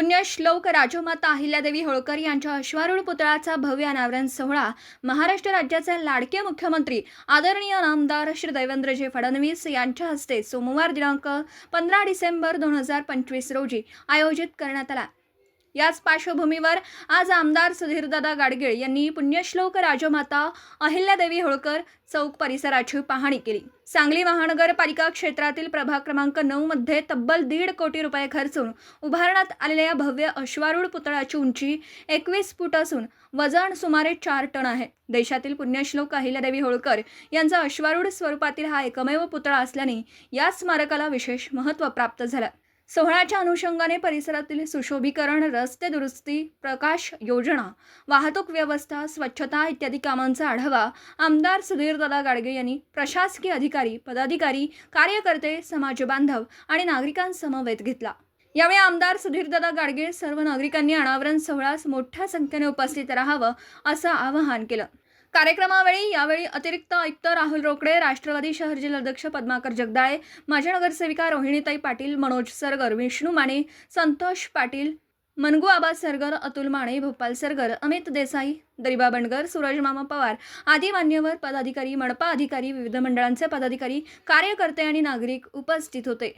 पुण्यश्लोक राजमाता अहिल्यादेवी होळकर यांच्या अश्वारूढ पुतळ्याचा भव्य अनावरण सोहळा महाराष्ट्र राज्याचे लाडके मुख्यमंत्री आदरणीय नामदार श्री देवेंद्रजी फडणवीस यांच्या हस्ते सोमवार दिनांक पंधरा डिसेंबर दोन हजार पंचवीस रोजी आयोजित करण्यात आला. याच पार्श्वभूमीवर आज आमदार सुधीरदादा गाडगीळ यांनी पुण्यश्लोक राजमाता अहिल्यादेवी होळकर चौक परिसराची पाहणी केली. सांगली महानगरपालिका क्षेत्रातील प्रभाग क्रमांक नऊ मध्ये तब्बल दीड कोटी रुपये खर्चून उभारण्यात आलेल्या भव्य अश्वारूढ पुतळ्याची उंची एकवीस फूट असून वजन सुमारे चार टन आहे. देशातील पुण्यश्लोक अहिल्यादेवी होळकर यांचा अश्वारूढ स्वरूपातील हा एकमेव पुतळा असल्याने या स्मारकाला विशेष महत्त्व प्राप्त झालं. सोहळ्याच्या अनुषंगाने परिसरातील सुशोभीकरण रस्ते दुरुस्ती प्रकाश योजना वाहतूक व्यवस्था स्वच्छता इत्यादी कामांचा आढावा आमदार सुधीरदादा गाडगे यांनी प्रशासकीय अधिकारी पदाधिकारी कार्यकर्ते समाज बांधव आणि नागरिकांसमवेत घेतला. यावेळी आमदार सुधीरदादा गाडगे सर्व नागरिकांनी अनावरण सोहळ्यास मोठ्या संख्येने उपस्थित राहावं असं आवाहन केलं. कार्यक्रमावेळी यावेळी अतिरिक्त आयुक्त राहुल रोकडे राष्ट्रवादी शहर जिल्हाध्यक्ष पद्माकर जगदाळे माजी नगरसेविका रोहिणीताई पाटील मनोज सरगर विष्णू माने संतोष पाटील मनगू आबा सरगर अतुल माने भोपाल सरगर अमित देसाई दरिबा बंडगर सूरज मामा पवार आदी मान्यवर पदाधिकारी मनपा अधिकारी विविध मंडळांचे पदाधिकारी कार्यकर्ते आणि नागरिक उपस्थित होते.